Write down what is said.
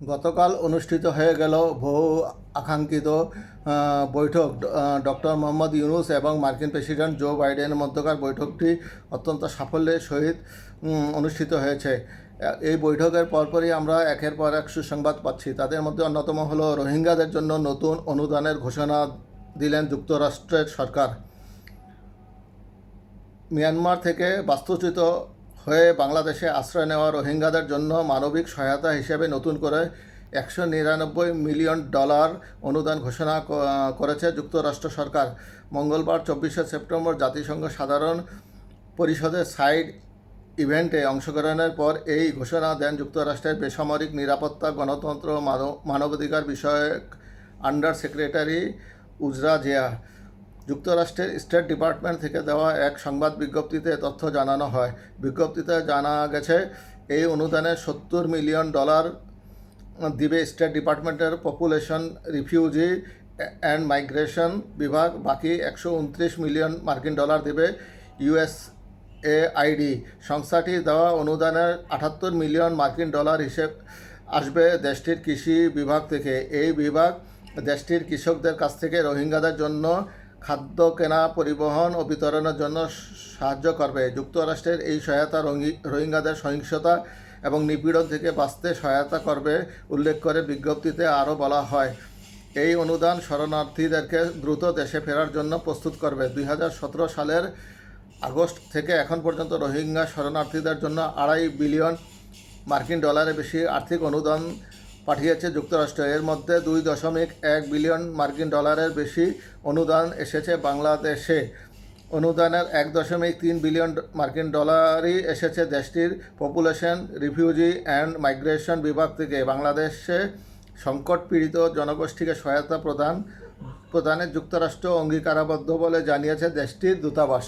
গতকাল অনুষ্ঠিত হয়ে গেল বহু আকাঙ্ক্ষিত বৈঠক। ডক্টর মোহাম্মদ ইউনুস এবং মার্কিন প্রেসিডেন্ট জো বাইডেনের মধ্যকার বৈঠকটি অত্যন্ত সাফল্যের সহিত অনুষ্ঠিত হয়েছে। এই বৈঠকের পরপরই আমরা একের পর এক সুসংবাদ পাচ্ছি। তাদের মধ্যে অন্যতম হলো রোহিঙ্গাদের জন্য নতুন অনুদানের ঘোষণা দিলেন যুক্তরাষ্ট্রের সরকার। মিয়ানমার থেকে বাস্তুচ্যুত হয়ে বাংলাদেশে আশ্রয় নেওয়া রোহিঙ্গাদের জন্য মানবিক সহায়তা হিসেবে নতুন করে একশো নিরানব্বই মিলিয়ন ডলার অনুদান ঘোষণা করেছে যুক্তরাষ্ট্র সরকার। মঙ্গলবার চব্বিশে সেপ্টেম্বর জাতিসংঘ সাধারণ পরিষদের সাইড ইভেন্টে অংশগ্রহণের পর এই ঘোষণা দেন যুক্তরাষ্ট্রের বেসামরিক নিরাপত্তা, গণতন্ত্র মানব- মানবাধিকার বিষয়ক আন্ডার সেক্রেটারি উজরা জিয়া। যুক্তরাষ্ট্রের স্টেট ডিপার্টমেন্ট থেকে দেওয়া এক সংবাদ বিজ্ঞপ্তিতে তথ্য জানানো হয়। বিজ্ঞপ্তিতে জানা গেছে, এই অনুদানে সত্তর মিলিয়ন ডলার দিবে স্টেট ডিপার্টমেন্টের পপুলেশন রিফিউজি অ্যান্ড মাইগ্রেশন বিভাগ। বাকি একশো উনত্রিশ মিলিয়ন মার্কিন ডলার দেবে ইউএস এআইডি সংস্থাটি দেওয়া অনুদানের আটাত্তর মিলিয়ন মার্কিন ডলার হিসেব আসবে দেশটির কৃষি বিভাগ থেকে। এই বিভাগ দেশটির কৃষকদের কাছ থেকে রোহিঙ্গাদের জন্য খাদ্য কেনা, পরিবহন ও বিতরণের জন্য সাহায্য করবে। যুক্তরাষ্ট্রের এই সহায়তা রোহি- রোহিঙ্গাদের সহিংসতা এবং নিপীড়ন থেকে বাঁচতে সহায়তা করবে উল্লেখ করে বিজ্ঞপ্তিতে আরও বলা হয়। এই অনুদান শরণার্থীদেরকে দ্রুত দেশে ফেরার জন্য প্রস্তুত করবে। দুই হাজার সতেরো সালের আগস্ট থেকে এখন পর্যন্ত রোহিঙ্গা শরণার্থীদের জন্য আড়াই বিলিয়ন মার্কিন ডলারের বেশি আর্থিক অনুদান পাঠিয়েছে যুক্তরাষ্ট্র। এর মধ্যে দুই দশমিক এক বিলিয়ন মার্কিন ডলারের বেশি অনুদান এসেছে বাংলাদেশে। অনুদানের এক দশমিক তিন বিলিয়ন মার্কিন ডলারই এসেছে দেশটির পপুলেশন, রিফিউজি অ্যান্ড মাইগ্রেশন বিভাগ থেকে। বাংলাদেশে সংকট পীড়িত জনগোষ্ঠীকে সহায়তা প্রদান প্রদানে যুক্তরাষ্ট্র অঙ্গীকারাবদ্ধ বলে জানিয়েছে দেশটির দূতাবাস।